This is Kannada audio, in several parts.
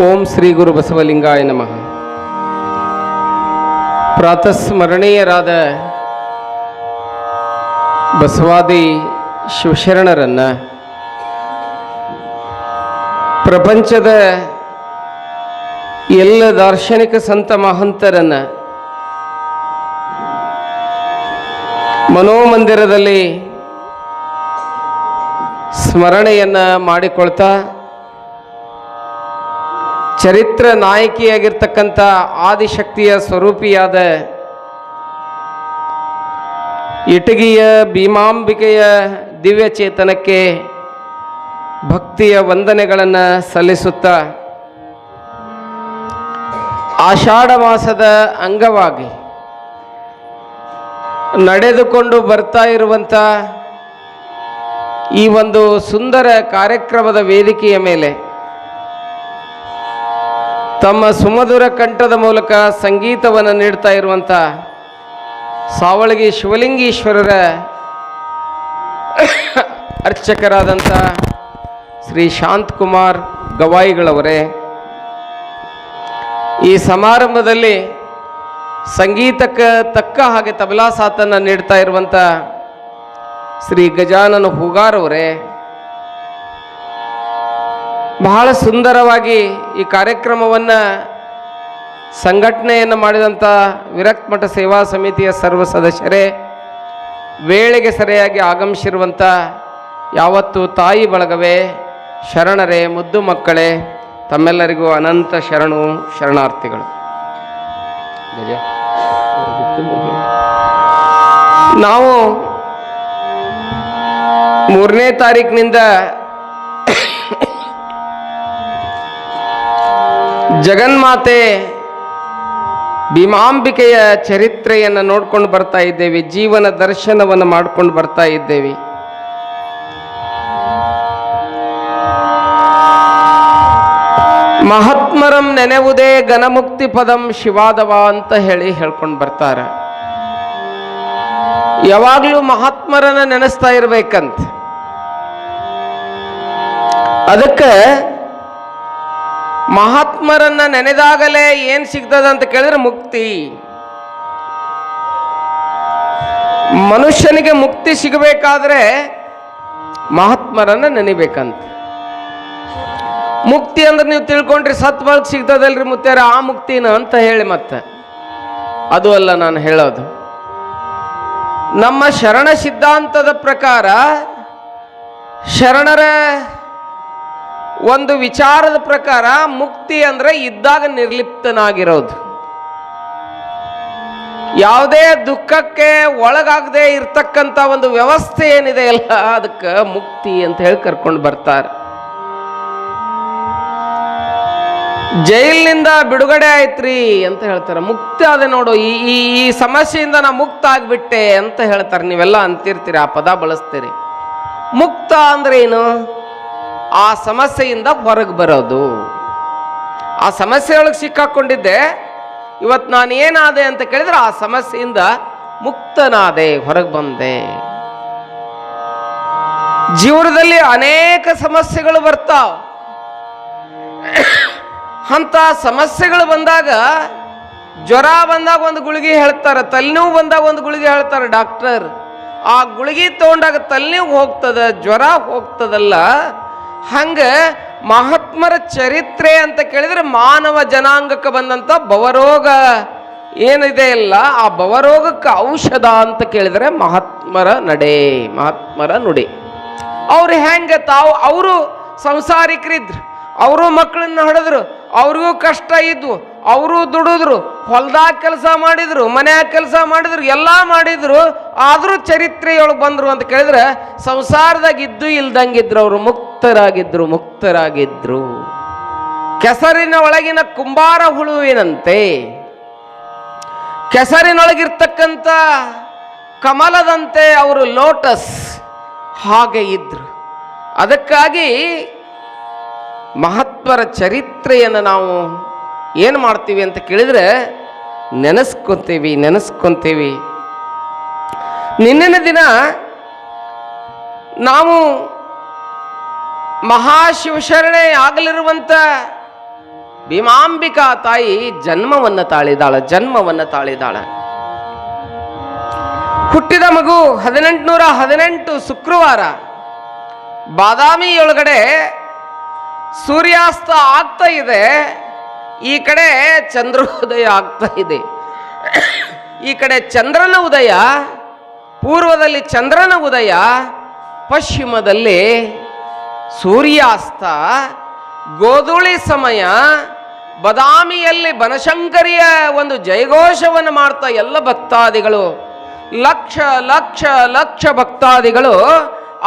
ಓಂ ಶ್ರೀ ಗುರು ಬಸವಲಿಂಗಾಯ ನಮಃ. ಪ್ರಾತಸ್ಮರಣೀಯರಾದ ಬಸವಾದಿ ಶಿವಶರಣರನ್ನು ಪ್ರಪಂಚದ ಎಲ್ಲ ದಾರ್ಶನಿಕ ಸಂತ ಮಹಂತರನ್ನ ಮನೋಮಂದಿರದಲ್ಲಿ ಸ್ಮರಣೆಯನ್ನ ಮಾಡಿಕೊಳ್ತಾ ಚರಿತ್ರ ನಾಯಕಿಯಾಗಿರ್ತಕ್ಕಂಥ ಆದಿಶಕ್ತಿಯ ಸ್ವರೂಪಿಯಾದ ಇಟಗಿಯ ಭೀಮಾಂಬಿಕೆಯ ದಿವ್ಯ ಚೇತನಕ್ಕೆ ಭಕ್ತಿಯ ವಂದನೆಗಳನ್ನು ಸಲ್ಲಿಸುತ್ತಾ ಆಷಾಢ ಮಾಸದ ಅಂಗವಾಗಿ ನಡೆದುಕೊಂಡು ಬರ್ತಾ ಇರುವಂಥ ಈ ಒಂದು ಸುಂದರ ಕಾರ್ಯಕ್ರಮದ ವೇದಿಕೆಯ ಮೇಲೆ ತಮ್ಮ ಸುಮಧುರ ಕಂಠದ ಮೂಲಕ ಸಂಗೀತವನ್ನು ನೀಡ್ತಾ ಇರುವಂಥ ಸಾವಳಗಿ ಶಿವಲಿಂಗೇಶ್ವರರ ಅರ್ಚಕರಾದಂಥ ಶ್ರೀ ಶಾಂತಕುಮಾರ್ ಗವಾಯಿಗಳವರೇ, ಈ ಸಮಾರಂಭದಲ್ಲಿ ಸಂಗೀತಕ್ಕೆ ತಕ್ಕ ಹಾಗೆ ತಬಲಾ ಸಾತನ್ನು ನೀಡ್ತಾ ಇರುವಂಥ ಶ್ರೀ ಗಜಾನನ ಹೂಗಾರವರೇ ಬಹಳ ಸುಂದರವಾಗಿ ಈ ಕಾರ್ಯಕ್ರಮವನ್ನು ಸಂಘಟನೆಯನ್ನು ಮಾಡಿದಂಥ ವಿರಕ್ತ ಮಠ ಸೇವಾ ಸಮಿತಿಯ ಸರ್ವ ಸದಸ್ಯರೇ ವೇಳೆಗೆ ಸರಿಯಾಗಿ ಆಗಮಿಸಿರುವಂಥ ಯಾವತ್ತು ತಾಯಿ ಬಳಗವೇ ಶರಣರೇ ಮುದ್ದು ಮಕ್ಕಳೇ ತಮ್ಮೆಲ್ಲರಿಗೂ ಅನಂತ ಶರಣು ಶರಣಾರ್ಥಿಗಳು. ನಾವು ಮೂರನೇ ತಾರೀಕಿನಿಂದ ಜಗನ್ಮಾತೆ ಭೀಮಾಂಬಿಕೆಯ ಚರಿತ್ರೆಯನ್ನು ನೋಡ್ಕೊಂಡು ಬರ್ತಾ ಇದ್ದೇವೆ, ಜೀವನ ದರ್ಶನವನ್ನು ಮಾಡ್ಕೊಂಡು ಬರ್ತಾ ಇದ್ದೇವೆ. ಮಹಾತ್ಮರಂ ನೆನೆವುದೇ ಘನಮುಕ್ತಿ ಪದಂ ಶಿವಾದವ ಅಂತ ಹೇಳಿ ಹೇಳ್ಕೊಂಡು ಬರ್ತಾರೆ. ಯಾವಾಗಲೂ ಮಹಾತ್ಮರನ್ನ ನೆನೆಸ್ತಾ ಇರ್ಬೇಕಂತ. ಅದಕ್ಕೆ ಮಹಾತ್ಮರನ್ನ ನೆನೆದಾಗಲೇ ಏನ್ ಸಿಗ್ತದ ಅಂತ ಕೇಳಿದ್ರೆ ಮುಕ್ತಿ. ಮನುಷ್ಯನಿಗೆ ಮುಕ್ತಿ ಸಿಗಬೇಕಾದ್ರೆ ಮಹಾತ್ಮರನ್ನ ನೆನಿಬೇಕಂತ. ಮುಕ್ತಿ ಅಂದ್ರೆ ನೀವು ತಿಳ್ಕೊಂಡ್ರಿ ಸತ್ ಸಿಗ್ತದಲ್ರಿ ಮುತ್ಯಾರ, ಆ ಮುಕ್ತಿನ ಅಂತ ಹೇಳಿ ಮತ್ತೆ. ಅದು ಅಲ್ಲ ನಾನು ಹೇಳೋದು. ನಮ್ಮ ಶರಣ ಸಿದ್ಧಾಂತದ ಪ್ರಕಾರ ಶರಣರ ಒಂದು ವಿಚಾರದ ಪ್ರಕಾರ ಮುಕ್ತಿ ಅಂದ್ರೆ ಇದ್ದಾಗ ನಿರ್ಲಿಪ್ತನಾಗಿರೋದು. ಯಾವುದೇ ದುಃಖಕ್ಕೆ ಒಳಗಾಗದೆ ಇರ್ತಕ್ಕಂಥ ಒಂದು ವ್ಯವಸ್ಥೆ ಏನಿದೆ ಅಲ್ಲ, ಅದಕ್ಕೆ ಮುಕ್ತಿ ಅಂತ ಹೇಳಿ ಕರ್ಕೊಂಡು ಬರ್ತಾರೆ. ಜೈಲಿನಿಂದ ಬಿಡುಗಡೆ ಆಯ್ತ್ರಿ ಅಂತ ಹೇಳ್ತಾರೆ. ಮುಕ್ತಿ ಅದೇ ನೋಡು, ಈ ಈ ಸಮಸ್ಯೆಯಿಂದ ನಾ ಮುಕ್ತ ಆಗ್ಬಿಟ್ಟೆ ಅಂತ ಹೇಳ್ತಾರೆ. ನೀವೆಲ್ಲ ಅಂತಿರ್ತೀರಿ, ಆ ಪದ ಬಳಸ್ತೀರಿ. ಮುಕ್ತ ಅಂದ್ರೆ ಏನು? ಆ ಸಮಸ್ಯೆಯಿಂದ ಹೊರಗೆ ಬರೋದು. ಆ ಸಮಸ್ಯೆ ಒಳಗೆ ಸಿಕ್ಕಾಕೊಂಡಿದ್ದೆ. ಇವತ್ತು ನಾನು ಏನಾದೆ ಅಂತ ಕೇಳಿದ್ರೆ ಆ ಸಮಸ್ಯೆಯಿಂದ ಮುಕ್ತನಾದೆ, ಹೊರಗೆ ಬಂದೆ. ಜೀವನದಲ್ಲಿ ಅನೇಕ ಸಮಸ್ಯೆಗಳು ಬರ್ತಾವ. ಅಂತ ಸಮಸ್ಯೆಗಳು ಬಂದಾಗ ಜ್ವರ ಬಂದಾಗ ಒಂದು ಗುಳಿಗೆ ಹೇಳ್ತಾರೆ, ತಲೆನೋವು ಬಂದಾಗ ಒಂದು ಗುಳಿಗೆ ಹೇಳ್ತಾರೆ ಡಾಕ್ಟರ್. ಆ ಗುಳಿಗೆ ತಗೊಂಡಾಗ ತಲೆನೋವು ಹೋಗ್ತದ, ಜ್ವರ ಹೋಗ್ತದಲ್ಲ. ಹಂಗ ಮಹಾತ್ಮರ ಚರಿತ್ರೆ ಅಂತ ಕೇಳಿದ್ರೆ ಮಾನವ ಜನಾಂಗಕ್ಕೆ ಬಂದಂತ ಬವರೋಗ ಏನಿದೆ ಇಲ್ಲ, ಆ ಬವರೋಗಕ್ಕೆ ಔಷಧ ಅಂತ ಕೇಳಿದ್ರೆ ಮಹಾತ್ಮರ ನಡೆ, ಮಹಾತ್ಮರ ನುಡಿ. ಅವ್ರು ಹೆಂಗೆ ತಾವು, ಅವರು ಸಂಸಾರಿಕರಿದ್ರು, ಅವರು ಮಕ್ಕಳನ್ನ ಹಡಿದ್ರು, ಅವ್ರಿಗೂ ಕಷ್ಟ ಇದ್ವು ಅವರು ದುಡಿದ್ರು, ಹೊಲ್ದಾಗ ಕೆಲಸ ಮಾಡಿದ್ರು, ಮನ್ಯಾಗ ಕೆಲಸ ಮಾಡಿದ್ರು, ಎಲ್ಲ ಮಾಡಿದ್ರು, ಆದರೂ ಚರಿತ್ರೆಯೊಳಗೆ ಬಂದ್ರು ಅಂತ ಕೇಳಿದ್ರೆ ಸಂಸಾರದಾಗ ಇದ್ದು ಇಲ್ದಂಗಿದ್ರು ಅವರು, ಮುಕ್ತರಾಗಿದ್ರು ಮುಕ್ತರಾಗಿದ್ರು. ಕೆಸರಿನ ಒಳಗಿನ ಕುಂಬಾರ ಹುಳುವಿನಂತೆ. ಕೆಸರಿನೊಳಗಿರ್ತಕ್ಕಂಥ ಕಮಲದಂತೆ ಅವರು ಲೋಟಸ್ ಹಾಗೆ ಇದ್ರು. ಅದಕ್ಕಾಗಿ ಮಹತ್ವರ ಚರಿತ್ರೆಯನ್ನು ನಾವು ಏನು ಮಾಡ್ತೀವಿ ಅಂತ ಕೇಳಿದ್ರೆ, ನೆನೆಸ್ಕೊತೀವಿ ನೆನೆಸ್ಕೊತೀವಿ. ನಿನ್ನಿನ ದಿನ ನಾವು ಮಹಾಶಿವಶರಣೆ ಆಗಲಿರುವಂಥ ಭೀಮಾಂಬಿಕಾ ತಾಯಿ ಜನ್ಮವನ್ನು ತಾಳಿದಾಳ ಜನ್ಮವನ್ನು ತಾಳಿದಾಳ. ಹುಟ್ಟಿದ ಮಗು ಹದಿನೆಂಟುನೂರ ಹದಿನೆಂಟು ಶುಕ್ರವಾರ. ಬಾದಾಮಿಯೊಳಗಡೆ ಸೂರ್ಯಾಸ್ತ ಆಗ್ತಾ ಇದೆ. ಈ ಕಡೆ ಚಂದ್ರೋದಯ ಆಗ್ತಾ ಇದೆ. ಈ ಕಡೆ ಚಂದ್ರನ ಉದಯ, ಪೂರ್ವದಲ್ಲಿ ಚಂದ್ರನ ಉದಯ, ಪಶ್ಚಿಮದಲ್ಲಿ ಸೂರ್ಯಾಸ್ತ, ಗೋಧುಳಿ ಸಮಯ, ಬದಾಮಿಯಲ್ಲಿ ಬನಶಂಕರಿಯ ಒಂದು ಜಯಘೋಷವನ್ನು ಮಾಡ್ತಾ ಎಲ್ಲ ಭಕ್ತಾದಿಗಳು, ಲಕ್ಷ ಲಕ್ಷ ಲಕ್ಷ ಭಕ್ತಾದಿಗಳು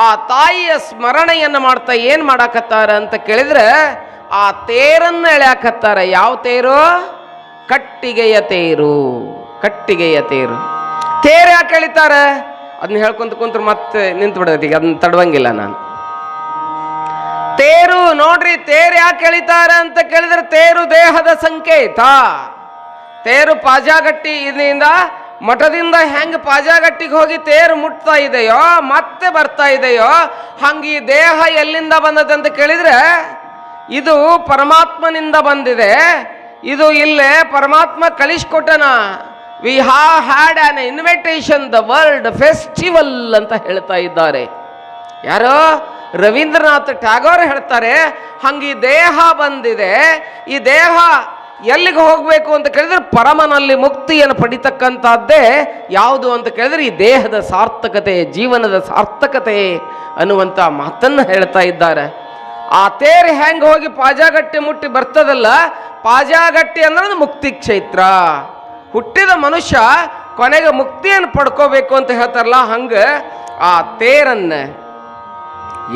ಆ ತಾಯಿಯ ಸ್ಮರಣೆಯನ್ನು ಮಾಡ್ತಾ ಏನು ಮಾಡಾಕತ್ತಾರ ಅಂತ ಕೇಳಿದ್ರೆ ಆ ತೇರನ್ನು ಎಳ್ಯಾಕತ್ತಾರ ಯಾವ ತೇರು? ಕಟ್ಟಿಗೆಯ ತೇರು. ಕಟ್ಟಿಗೆಯ ತೇರು. ತೇರು ಯಾಕೆ ಎಳಿತಾರೆ? ಅದನ್ನ ಹೇಳ್ಕೊಂತ ಕುಂತ್ರು ಮತ್ತೆ ನಿಂತು ಬಿಡೋದು ಈಗ ಅದನ್ನ ತಡವಂಗಿಲ್ಲ ನಾನು. ತೇರು, ನೋಡ್ರಿ, ತೇರು ಯಾಕೆ ಎಳಿತಾರ ಅಂತ ಕೇಳಿದ್ರೆ ತೇರು ದೇಹದ ಸಂಕೇತ. ತೇರು ಪಾಜಾಗಟ್ಟಿ ಇದರಿಂದ ಮಠದಿಂದ ಹೆಂಗೆ ಪಾಜಾಗಟ್ಟಿಗೆ ಹೋಗಿ ತೇರು ಮುಟ್ತಾ ಇದೆಯೋ, ಮತ್ತೆ ಬರ್ತಾ ಇದೆಯೋ, ಹಂಗೆ ಈ ದೇಹ ಎಲ್ಲಿಂದ ಬಂದದಂತ ಕೇಳಿದ್ರೆ ಇದು ಪರಮಾತ್ಮನಿಂದ ಬಂದಿದೆ. ಇದು ಇಲ್ಲೇ ಪರಮಾತ್ಮ ಕಳಿಸ್ಕೊಟ್ಟನ ವಿ ಹಾ had an invitation the world festival ಅಂತ ಹೇಳ್ತಾ ಇದ್ದಾರೆ. ಯಾರೋ? ರವೀಂದ್ರನಾಥ್ ಟ್ಯಾಗೋರ್ ಹೇಳ್ತಾರೆ, ಹಂಗೆ ಈ ದೇಹ ಬಂದಿದೆ. ಈ ದೇಹ ಎಲ್ಲಿಗೆ ಹೋಗಬೇಕು ಅಂತ ಕೇಳಿದ್ರೆ ಪರಮನಲ್ಲಿ ಮುಕ್ತಿಯನ್ನು ಪಡಿತಕ್ಕಂಥದ್ದೇ ಯಾವುದು ಅಂತ ಕೇಳಿದ್ರೆ, ಈ ದೇಹದ ಸಾರ್ಥಕತೆ, ಜೀವನದ ಸಾರ್ಥಕತೆ ಅನ್ನುವಂಥ ಮಾತನ್ನು ಹೇಳ್ತಾ ಇದ್ದಾರೆ. ಆ ತೇರು ಹೆಂಗೆ ಹೋಗಿ ಪಾಜಾಗಟ್ಟಿ ಮುಟ್ಟಿ ಬರ್ತದಲ್ಲ, ಪಾಜಾಗಟ್ಟಿ ಅಂದ್ರೆ ಅದು ಮುಕ್ತಿ ಕ್ಷೇತ್ರ. ಹುಟ್ಟಿದ ಮನುಷ್ಯ ಕೊನೆಗೆ ಮುಕ್ತಿಯನ್ನು ಪಡ್ಕೋಬೇಕು ಅಂತ ಹೇಳ್ತಾರಲ್ಲ, ಹಂಗೆ ಆ ತೇರನ್ನು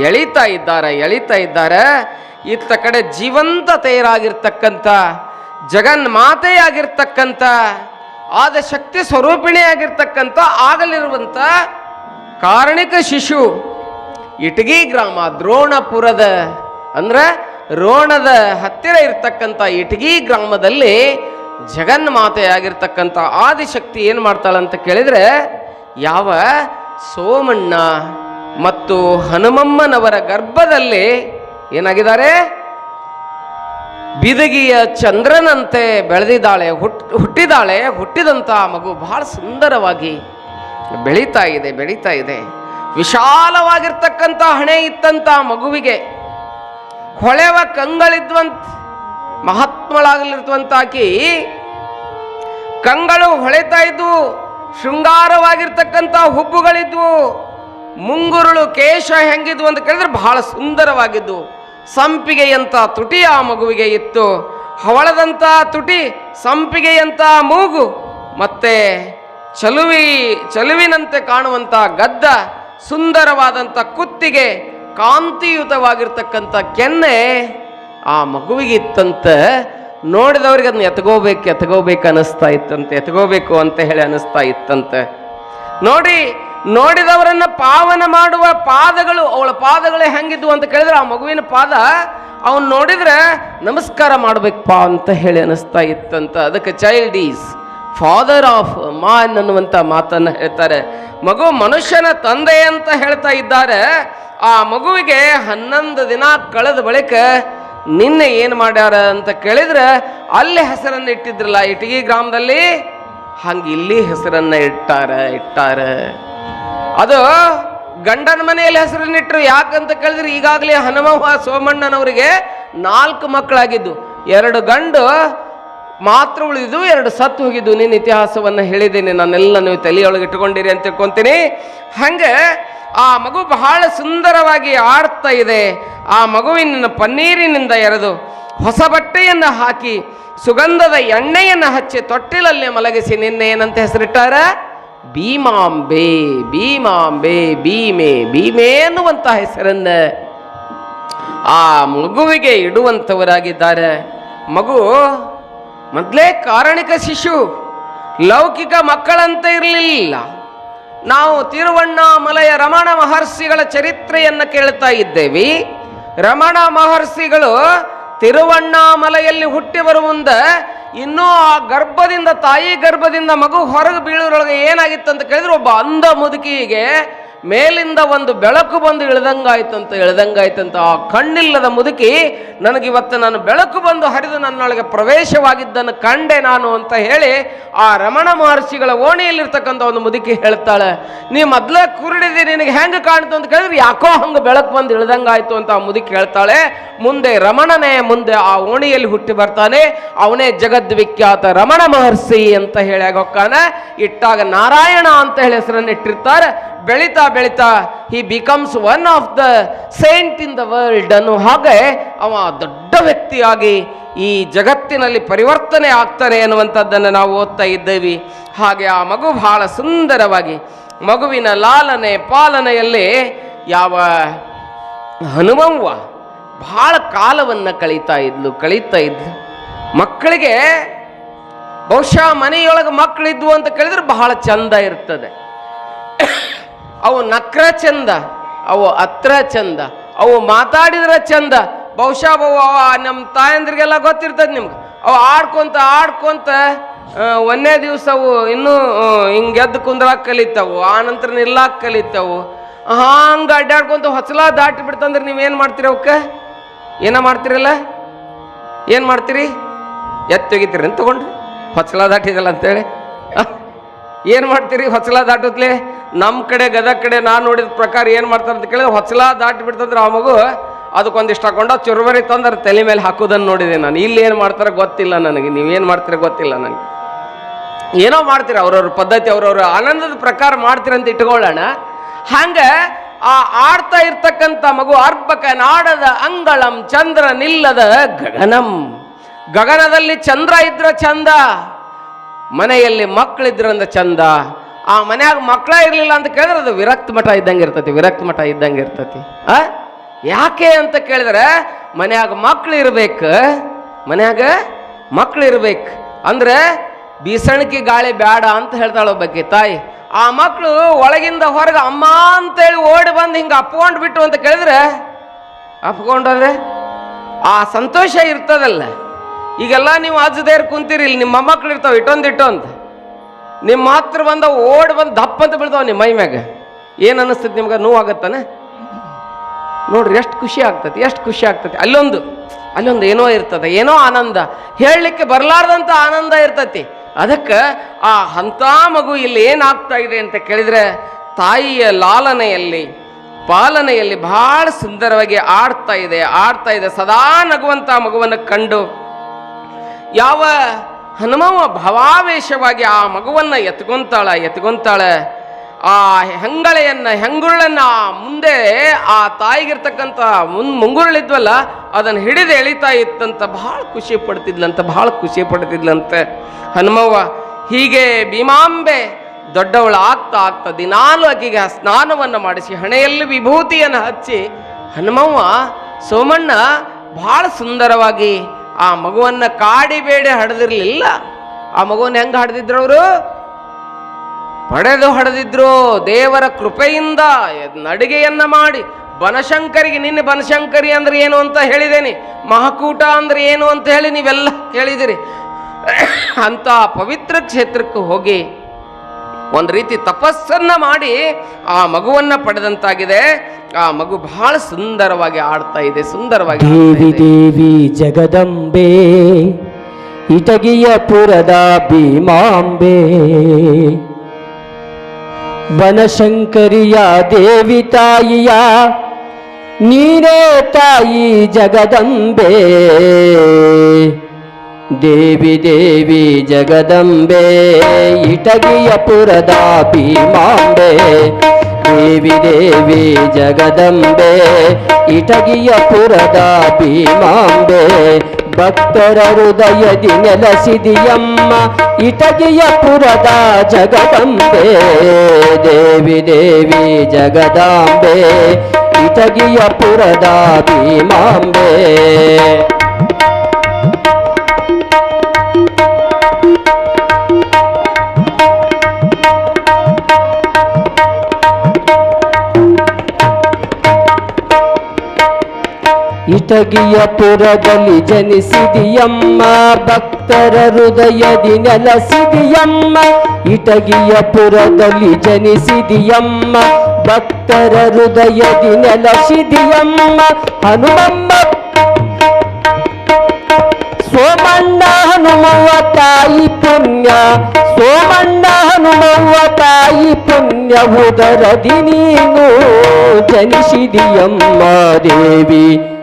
ಎಳಿತಾ ಇದ್ದಾರೆ ಎಳಿತಾ ಇದ್ದಾರೆ. ಇತ್ತ ಕಡೆ ಜೀವಂತ ತೇರಾಗಿರ್ತಕ್ಕಂಥ, ಜಗನ್ಮಾತೆಯಾಗಿರ್ತಕ್ಕಂಥ ಆದ ಶಕ್ತಿ ಸ್ವರೂಪಿಣಿಯಾಗಿರ್ತಕ್ಕಂಥ ಆಗಲಿರುವಂಥ ಕಾರಣಿಕ ಶಿಶು, ಇಟಗಿ ಗ್ರಾಮ ದ್ರೋಣಪುರದ ಅಂದ್ರೆ ರೋಣದ ಹತ್ತಿರ ಇರ್ತಕ್ಕಂಥ ಇಟಗಿ ಗ್ರಾಮದಲ್ಲಿ ಜಗನ್ಮಾತೆಯಾಗಿರ್ತಕ್ಕಂಥ ಆದಿಶಕ್ತಿ ಏನು ಮಾಡ್ತಾಳಂತ ಕೇಳಿದ್ರೆ, ಯಾವ ಸೋಮಣ್ಣ ಮತ್ತು ಹನುಮಮ್ಮನವರ ಗರ್ಭದಲ್ಲಿ ಏನಾಗಿದ್ದಾರೆ? ಬಿದಗಿಯ ಚಂದ್ರನಂತೆ ಬೆಳೆದಿದ್ದಾಳೆ, ಹುಟ್, ಹುಟ್ಟಿದಾಳೆ ಹುಟ್ಟಿದಂಥ ಮಗು ಬಹಳ ಸುಂದರವಾಗಿ ಬೆಳೀತಾ ಇದೆ ಬೆಳೀತಾ ಇದೆ. ವಿಶಾಲವಾಗಿರ್ತಕ್ಕಂಥ ಹಣೆ ಇತ್ತಂಥ ಮಗುವಿಗೆ. ಹೊಳೆವ ಕಂಗಳಿದ್ವಂತ ಮಹಾತ್ಮಳಾಗಲಿರ್ತವಂತ ಆಕಿ ಕಂಗಳು ಹೊಳೆತಾ ಇದ್ವು ಶೃಂಗಾರವಾಗಿರ್ತಕ್ಕಂಥ ಹುಬ್ಬುಗಳಿದ್ವು. ಮುಂಗುರುಳು ಕೇಶ ಹೆಂಗಿದ್ವು ಅಂತ ಕೇಳಿದ್ರೆ ಬಹಳ ಸುಂದರವಾಗಿದ್ವು ಸಂಪಿಗೆಯಂಥ ತುಟಿ ಆ ಮಗುವಿಗೆ ಇತ್ತು. ಹವಳದಂಥ ತುಟಿ, ಸಂಪಿಗೆಯಂಥ ಮೂಗು, ಮತ್ತೆ ಚಲುವಿ, ಚಲುವಿನಂತೆ ಕಾಣುವಂಥ ಗದ್ದ, ಸುಂದರವಾದಂಥ ಕುತ್ತಿಗೆ ಕಾಂತಿಯುತವಾಗಿರ್ತಕ್ಕಂಥ ಕೆನ್ನೆ ಆ ಮಗುವಿಗೆ ಇತ್ತಂತ ನೋಡಿದವ್ರಿಗೆ ಅದನ್ನ ಎತ್ಕೋಬೇಕು ಎತ್ಕೋಬೇಕು ಅನಿಸ್ತಾ ಇತ್ತಂತೆ ಎತ್ಕೋಬೇಕು ಅಂತ ಹೇಳಿ ಅನಿಸ್ತಾ ಇತ್ತಂತೆ. ನೋಡಿ, ನೋಡಿದವರನ್ನ ಪಾವನ ಮಾಡುವ ಪಾದಗಳು, ಅವಳ ಪಾದಗಳು ಹೆಂಗಿದ್ವು ಅಂತ ಕೇಳಿದ್ರೆ ಆ ಮಗುವಿನ ಪಾದ ಅವನು ನೋಡಿದ್ರೆ ನಮಸ್ಕಾರ ಮಾಡಬೇಕಪ್ಪ ಅಂತ ಹೇಳಿ ಅನಿಸ್ತಾ ಇತ್ತಂತ. ಅದಕ್ಕೆ child is father of man ಅನ್ನುವಂಥ ಮಾತನ್ನು ಹೇಳ್ತಾರೆ. ಮಗು ಮನುಷ್ಯನ ತಂದೆ ಅಂತ ಹೇಳ್ತಾ ಇದ್ದಾರೆ. ಆ ಮಗುವಿಗೆ ಹನ್ನೊಂದು ದಿನ ಕಳೆದ ಬಳಿಕ ನಿನ್ನೆ ಏನು ಮಾಡ್ಯಾರ ಅಂತ ಕೇಳಿದ್ರೆ ಅಲ್ಲಿ ಹೆಸರನ್ನು ಇಟ್ಟಿದ್ರಲ್ಲ, ಇಟಗಿ ಗ್ರಾಮದಲ್ಲಿ? ಹಂಗೆ ಇಲ್ಲಿ ಹೆಸರನ್ನ ಇಟ್ಟಾರ ಇಟ್ಟಾರ. ಅದು ಗಂಡನ ಮನೆಯಲ್ಲಿ ಹೆಸರನ್ನಿಟ್ರು ಯಾಕಂತ ಕೇಳಿದ್ರೆ ಈಗಾಗಲೇ ಹನುಮವ್ವ ಸೋಮಣ್ಣನವರಿಗೆ ನಾಲ್ಕು ಮಕ್ಕಳಾಗಿದ್ದು. ಎರಡು ಗಂಡು ಮಾತ್ರ ಉಳಿದು ಎರಡು ಸತ್ತು ಹೋಗಿದ್ದು. ನಿನ್ನ ಇತಿಹಾಸವನ್ನು ಹೇಳಿದ್ದೇನೆ. ನಾನೆಲ್ಲ ನೀವು ತಲೆಯೊಳಗೆ ಇಟ್ಕೊಂಡಿರಿ ಅಂತ ತಿಳ್ಕೊತೀನಿ. ಹಂಗೆ ಆ ಮಗು ಬಹಳ ಸುಂದರವಾಗಿ ಆಡ್ತಾ ಇದೆ. ಆ ಮಗುವಿನ ಪನ್ನೀರಿನಿಂದ ಎರೆದು ಹೊಸ ಬಟ್ಟೆಯನ್ನು ಹಾಕಿ ಸುಗಂಧದ ಎಣ್ಣೆಯನ್ನು ಹಚ್ಚಿ ತೊಟ್ಟಿಲಲ್ಲಿ ಮಲಗಿಸಿ ನಿನ್ನೆ ಏನಂತ ಹೆಸರಿಟ್ಟಾರ? ಭೀಮಾಂಬೆ ಭೀಮಾಂಬೆ, ಭೀಮೆ ಭೀಮೆ ಅನ್ನುವಂಥ ಹೆಸರನ್ನ ಆ ಮಗುವಿಗೆ ಇಡುವಂಥವರಾಗಿದ್ದಾರೆ ಮಗು ಮೊದಲೇ ಕಾರಣಿಕ ಶಿಶು, ಲೌಕಿಕ ಮಕ್ಕಳಂತೆ ಇರಲಿಲ್ಲ. ನಾವು ತಿರುವಣ್ಣಾಮಲೆಯ ರಮಣ ಮಹರ್ಷಿಗಳ ಚರಿತ್ರೆಯನ್ನು ಕೇಳ್ತಾ ಇದ್ದೇವೆ. ರಮಣ ಮಹರ್ಷಿಗಳು ತಿರುವಣ್ಣಾಮಲೆಯಲ್ಲಿ ಹುಟ್ಟಿ ಬರುವ ಮುಂದೆ ಇನ್ನೂ ಆ ಗರ್ಭದಿಂದ ತಾಯಿ ಗರ್ಭದಿಂದ ಮಗು ಹೊರಗೆ ಬೀಳೋದ್ರೊಳಗೆ ಏನಾಗಿತ್ತು ಅಂತ ಕೇಳಿದ್ರೆ ಒಬ್ಬ ಅಂಧ ಮುದುಕಿಗೆ ಮೇಲಿಂದ ಒಂದು ಬೆಳಕು ಬಂದು ಇಳ್ದಂಗಾಯ್ತಂತ ಅಂತ ಆ ಕಣ್ಣಿಲ್ಲದ ಮುದುಕಿ ನನಗಿವತ್ತು ನಾನು ಬೆಳಕು ಬಂದು ಹರಿದು ನನ್ನೊಳಗೆ ಪ್ರವೇಶವಾಗಿದ್ದನ್ನು ಕಂಡೆ ನಾನು ಅಂತ ಹೇಳಿ ಆ ರಮಣ ಮಹರ್ಷಿಗಳ ಓಣಿಯಲ್ಲಿರ್ತಕ್ಕಂಥ ಒಂದು ಮುದುಕಿ ಹೇಳ್ತಾಳೆ, ನೀ ಮೊದಲೇ ಕುರುಡಿದೆ, ನಿನಗೆ ಹೆಂಗೆ ಕಾಣ್ತು ಅಂತ ಕೇಳಿದ್ರೆ ಯಾಕೋ ಹಂಗೆ ಬೆಳಕು ಬಂದು ಇಳ್ದಂಗಾಯ್ತು ಅಂತ ಆ ಮುದುಕಿ ಹೇಳ್ತಾಳೆ. ಮುಂದೆ ರಮಣನೇ ಮುಂದೆ ಆ ಓಣಿಯಲ್ಲಿ ಹುಟ್ಟಿ ಬರ್ತಾನೆ, ಅವನೇ ಜಗದ್ವಿಖ್ಯಾತ ರಮಣ ಮಹರ್ಷಿ ಅಂತ ಹೇಳಿ ಆಗೋಕ್ಕಾನೆ ಇಟ್ಟಾಗ ನಾರಾಯಣ ಅಂತ ಹೇಳಿ ಹೆಸರನ್ನು ಇಟ್ಟಿರ್ತಾರೆ ಬೆಳಿತಾ ಬೆಳೀತಾ he becomes one of the saint in the world ಅನ್ನೋ ಹಾಗೆ ಅವ ದೊಡ್ಡ ವ್ಯಕ್ತಿಯಾಗಿ ಈ ಜಗತ್ತಿನಲ್ಲಿ ಪರಿವರ್ತನೆ ಆಗ್ತಾನೆ ಅನ್ನುವಂಥದ್ದನ್ನು ನಾವು ಓದ್ತಾ ಇದ್ದೇವೆ. ಹಾಗೆ ಆ ಮಗು ಬಹಳ ಸುಂದರವಾಗಿ ಮಗುವಿನ ಲಾಲನೆ ಪಾಲನೆಯಲ್ಲಿ ಯಾವ ಹನುಮವ್ವ ಬಹಳ ಕಾಲವನ್ನು ಕಳೀತಾ ಇದ್ಲು ಕಳೀತಾ ಇದ್ಲು. ಮಕ್ಕಳಿಗೆ ಬಹುಶಃ ಮನೆಯೊಳಗೆ ಮಕ್ಕಳಿದ್ವು ಅಂತ ಕೇಳಿದ್ರೆ ಬಹಳ ಚಂದ ಇರ್ತದೆ. ಅವು ನಕ್ರ ಚಂದ, ಅವು ಅತ್ರ ಚಂದ, ಅವು ಮಾತಾಡಿದ್ರ ಚಂದ. ಬಹುಶಃ ಅವು ನಮ್ಮ ತಾಯಂದ್ರಿಗೆಲ್ಲ ಗೊತ್ತಿರ್ತದೆ ನಿಮ್ಗೆ. ಅವು ಆಡ್ಕೊಂತ ಆಡ್ಕೊಂತ ಒಂದೇ ದಿವಸ ಅವು ಇನ್ನೂ ಹಿಂಗೆ ಎದ್ದು ಕುಂದ್ರಾಕ್ ಕಲಿತಾವು, ಆ ನಂತರ ನಿಲ್ಲಾಕ್ ಕಲಿತಾವು. ಹಂಗೆ ಅಡ್ಡಾಡ್ಕೊಂತ ಹೊಸಲ ದಾಟಿ ಬಿಡ್ತಂದ್ರೆ ನೀವೇನು ಮಾಡ್ತೀರಿ ಅವಕ್ಕೆ? ಏನ ಮಾಡ್ತಿರಲ್ಲ? ಏನು ಮಾಡ್ತೀರಿ? ಎತ್ತೋಗಿತ್ತೀರಿ ಅಂತ ತಗೊಂಡ್ರಿ. ಹೊಸಲ ದಾಟಿದಲ್ಲ ಅಂತೇಳಿ. ಏನು ಮಾಡ್ತೀರಿ? ಹೊಸಲ ದಾಟುತ್ತಲೇ ನಮ್ಮ ಕಡೆ, ಗದಗ ಕಡೆ ನಾನು ನೋಡಿದ ಪ್ರಕಾರ ಏನು ಮಾಡ್ತಾರೆ ಅಂತ ಕೇಳಿದ್ರೆ ಹೊಸಲ ದಾಟಿ ಬಿಡ್ತಂದ್ರೆ ಆ ಮಗು ಅದಕ್ಕೊಂದಿಷ್ಟು ಹಾಕೊಂಡು ಚುರುಬರಿ ತಂದ್ರೆ ತಲೆ ಮೇಲೆ ಹಾಕೋದನ್ನು ನೋಡಿದೆ ನಾನು. ಇಲ್ಲಿ ಏನು ಮಾಡ್ತಾರೆ ಗೊತ್ತಿಲ್ಲ ನನಗೆ. ನೀವೇನು ಮಾಡ್ತೀರ ಗೊತ್ತಿಲ್ಲ ನನಗೆ. ಏನೋ ಮಾಡ್ತೀರ ಅವ್ರವ್ರ ಪದ್ಧತಿ, ಅವ್ರವ್ರ ಆನಂದದ ಪ್ರಕಾರ ಮಾಡ್ತೀರಂತ ಇಟ್ಕೊಳ್ಳೋಣ. ಹಂಗೆ ಆ ಆಡ್ತಾ ಇರ್ತಕ್ಕಂಥ ಮಗು ಅರ್ಪಕ ನಾಡದ ಅಂಗಳಂ ಚಂದ್ರ ನಿಲ್ಲದ ಗಗನಂ. ಗಗನದಲ್ಲಿ ಚಂದ್ರ ಇದ್ರ ಚಂದ. ಮನೆಯಲ್ಲಿ ಮಕ್ಕಳಿದ್ರಂದ ಚಂದ. ಆ ಮನ್ಯಾಗ ಮಕ್ಕಳ ಇರಲಿಲ್ಲ ಅಂತ ಕೇಳಿದ್ರೆ ಅದು ವಿರಕ್ತ ಮಠ ಇದ್ದಂಗೆ ಇರ್ತತಿ, ವಿರಕ್ತ ಮಠ ಇದ್ದಂಗೆ ಇರ್ತತಿ. ಆ? ಯಾಕೆ ಅಂತ ಕೇಳಿದ್ರೆ, ಮನ್ಯಾಗ ಮಕ್ಳು ಇರಬೇಕು, ಮನ್ಯಾಗ ಮಕ್ಳು ಇರ್ಬೇಕು. ಅಂದ್ರೆ ಬೀಸಣಿಕೆ ಗಾಳಿ ಬೇಡ ಅಂತ ಹೇಳ್ತಾಳೆ ಬಗ್ಗೆ ತಾಯಿ. ಆ ಮಕ್ಕಳು ಒಳಗಿಂದ ಹೊರಗೆ ಅಮ್ಮ ಅಂತೇಳಿ ಓಡಿ ಬಂದು ಹಿಂಗೆ ಅಪ್ಕೊಂಡು ಬಿಟ್ಟು ಅಂತ ಕೇಳಿದ್ರೆ ಅಪ್ಕೊಂಡ್ರೆ ಆ ಸಂತೋಷ ಇರ್ತದಲ್ಲ. ಈಗೆಲ್ಲ ನೀವು ಅಜ್ಜದೇರ್ ಕುಂತೀರಿ, ಇಲ್ಲಿ ನಿಮ್ಮ ಮೊಮ್ಮಕ್ಳು ಇರ್ತಾವೆ ಇಟ್ಟೊಂದು ಇಟ್ಟೊಂದು ನಿಮ್ಮ ಮಾತ್ರ ಬಂದ, ಓಡಿ ಬಂದು ದಪ್ಪ ಅಂತ ಬೀಳ್ತಾವ ನಿಮ್ಮ ಮೈ ಮ್ಯಾಗ. ಏನು ಅನ್ನಿಸ್ತದೆ ನಿಮ್ಗೆ? ನೋವಾಗತ್ತಾನೆ ನೋಡ್ರಿ, ಎಷ್ಟು ಖುಷಿ ಆಗ್ತತಿ, ಎಷ್ಟು ಖುಷಿ ಆಗ್ತತಿ. ಅಲ್ಲೊಂದು ಅಲ್ಲೊಂದು ಏನೋ ಇರ್ತದೆ, ಏನೋ ಆನಂದ. ಹೇಳಲಿಕ್ಕೆ ಬರಲಾರ್ದಂಥ ಆನಂದ ಇರ್ತತಿ. ಅದಕ್ಕೆ ಆ ಅಂಥ ಮಗು ಇಲ್ಲಿ ಏನಾಗ್ತಾ ಇದೆ ಅಂತ ಕೇಳಿದ್ರೆ, ತಾಯಿಯ ಲಾಲನೆಯಲ್ಲಿ, ಪಾಲನೆಯಲ್ಲಿ ಬಹಳ ಸುಂದರವಾಗಿ ಆಡ್ತಾ ಇದೆ ಆಡ್ತಾ ಇದೆ. ಸದಾ ನಗುವಂಥ ಮಗುವನ್ನು ಕಂಡು ಯಾವ ಹನುಮವ ಭಾವಾವೇಶವಾಗಿ ಆ ಮಗುವನ್ನ ಎತ್ಕೊಂತಾಳ ಎತ್ಕೊಂತಾಳ, ಆ ಹೆಂಗಳೆಯನ್ನ, ಹೆಂಗುರುಳನ್ನ ಮುಂದೆ, ಆ ತಾಯಿಗಿರ್ತಕ್ಕಂಥ ಮುನ್ ಮುಂಗುರುಳಿದ್ವಲ್ಲ, ಅದನ್ನು ಹಿಡಿದು ಎಳಿತಾ ಇತ್ತಂತ ಬಹಳ ಖುಷಿ ಪಡ್ತಿದ್ಲಂತ ಬಹಳ ಖುಷಿ ಪಡ್ತಿದ್ಲಂತೆ. ಹನುಮವ್ವ ಹೀಗೆ ಭೀಮಾಂಬೆ ದೊಡ್ಡವಳು ಆಗ್ತಾ ಆಗ್ತಾ ದಿನಾಲು ಆಕೆಗೆ ಸ್ನಾನವನ್ನು ಮಾಡಿಸಿ, ಹಣೆಯಲ್ಲಿ ವಿಭೂತಿಯನ್ನು ಹಚ್ಚಿ, ಹನುಮವ್ವ, ಸೋಮಣ್ಣ ಬಹಳ ಸುಂದರವಾಗಿ ಆ ಮಗುವನ್ನ ಕಾಡಿಬೇಡಿ ಹಡದಿರ್ಲಿಲ್ಲ. ಆ ಮಗುವನ್ನ ಹೆಂಗ ಹಡ್ದಿದ್ರು ಅವರು? ಪಡೆದು ಹಡೆದಿದ್ರು. ದೇವರ ಕೃಪೆಯಿಂದ ನಡಿಗೆಯನ್ನ ಮಾಡಿ. ಬನಶಂಕರಿಗೆ ನಿನ್ನೆ ಬನಶಂಕರಿ ಅಂದ್ರೆ ಏನು ಅಂತ ಹೇಳಿದ್ದೇನೆ ಮಹಾಕೂಟ ಅಂದ್ರೆ ಏನು ಅಂತ ಹೇಳಿ ನೀವೆಲ್ಲ ಕೇಳಿದಿರಿ. ಅಂತ ಪವಿತ್ರ ಕ್ಷೇತ್ರಕ್ಕೆ ಹೋಗಿ ಒಂದು ರೀತಿ ತಪಸ್ಸನ್ನ ಮಾಡಿ ಆ ಮಗುವನ್ನ ಪಡೆದಂತಾಗಿದೆ. ಆ ಮಗು ಬಹಳ ಸುಂದರವಾಗಿ ಆಡ್ತಾ ಇದೆ, ಸುಂದರವಾಗಿ ದೇವಿ ದೇವಿ ಜಗದಂಬೆ, ಇಟಗಿಯ ಪುರದ ಭೀಮಾಂಬೆ. ಬನಶಂಕರಿಯ ದೇವಿ ತಾಯಿಯ, ನೀರೇ ತಾಯಿ ಜಗದಂಬೆ. ದೇವಿ ದೇವಿ ಜಗದಂಬೆ ಇಟಗಿಯ ಪುರದ ಭೀಮಾಂಬೆ ದೇವಿ ದೇವಿ ಜಗದಂಬೆ ಇಟಗಿಯ ಪುರದ ಭೀಮಾಂಬೆ ಭಕ್ತರ ಹೃದಯದಿ ನೆಲಸಿದಿಯಮ್ಮ ಇಟಗಿಯ ಪುರದ ಜಗದಂಬೆ ದೇವಿ ದೇವಿ ಜಗದಾಂಬೆ ಇಟಗಿಯ ಪುರದ ಭೀಮಾಂಬೆ ಇಟಗಿಯ ಪುರದಲ್ಲಿ ಜನಿಸಿದಿಯಮ್ಮ, ಭಕ್ತರ ಹೃದಯದಿ ನೆಲಸಿದಿಯಮ್ಮ, ಇಟಗಿಯ ಪುರದಲ್ಲಿ ಜನಿಸಿದಿಯಮ್ಮ, ಭಕ್ತರ ಹೃದಯದಿ ನೆಲಸಿದಿಯಮ್ಮ. ಹನುಮಮ್ಮ, ಸೋಮಣ್ಣ ಹನುಮವ್ವ ತಾಯಿ ಪುಣ್ಯ, ಸೋಮಣ್ಣ ಹನುಮವ್ವ ತಾಯಿ ಪುಣ್ಯ, ಉದರದಿ ನೀನು ಜನಿಸಿದಿಯಮ್ಮ ದೇವಿ.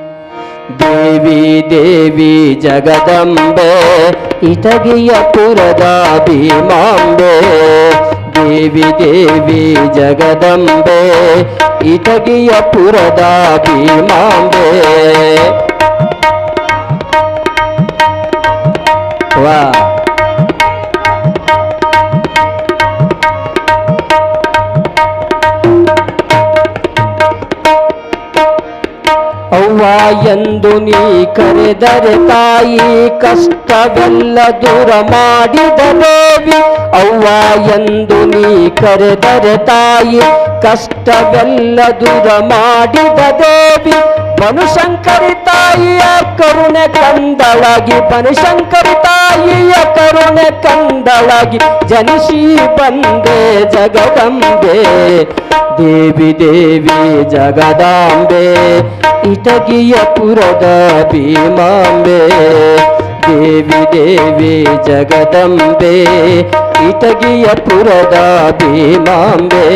ದೇವಿ ದೇವಿ ಜಗದಂಬೆ ಇಟಗಿಯ ಪುರದ ಭೀಮಾಂಬೆ. ದೇವಿ ದೇವಿ ಜಗದಂಬೆ ಇಟಗಿಯ ಪುರದ ಭೀಮಾಂಬೆ. ವಾ ಎಂದು ನೀ ಕರೆದರೆ ತಾಯಿ, ಕಷ್ಟವೆಲ್ಲ ದೂರ ಮಾಡಿದ ದೇವಿ ಅವ್ವ ಎಂದು ನೀ ಕರೆದರೆ ತಾಯಿ, ಕಷ್ಟವೆಲ್ಲ ದೂರ ಮಾಡಿದ ದೇವಿ ಬನುಶಂಕರಿ ತಾಯಿಯ ಕರುಣೆ ಕಂದಳಾಗಿ ಬನುಶಂಕರಿ ತಾಯಿಯ ಕರುಣೆ ಕಂದಳಾಗಿ ಜನಿಸಿ ಬಂದೆ ಜಗದಂಬೆ. ದೇವಿ ದೇವಿ ಜಗದಾಂಬೆ, ಇಟಗಿಯ ಪುರದ ಭೀಮಾಂಬೆ. ದೇವಿ ದೇವಿ ಜಗದಂಬೆ, ಇಟಗಿಯ ಪುರದ ಭೀಮಾಂಬೆ.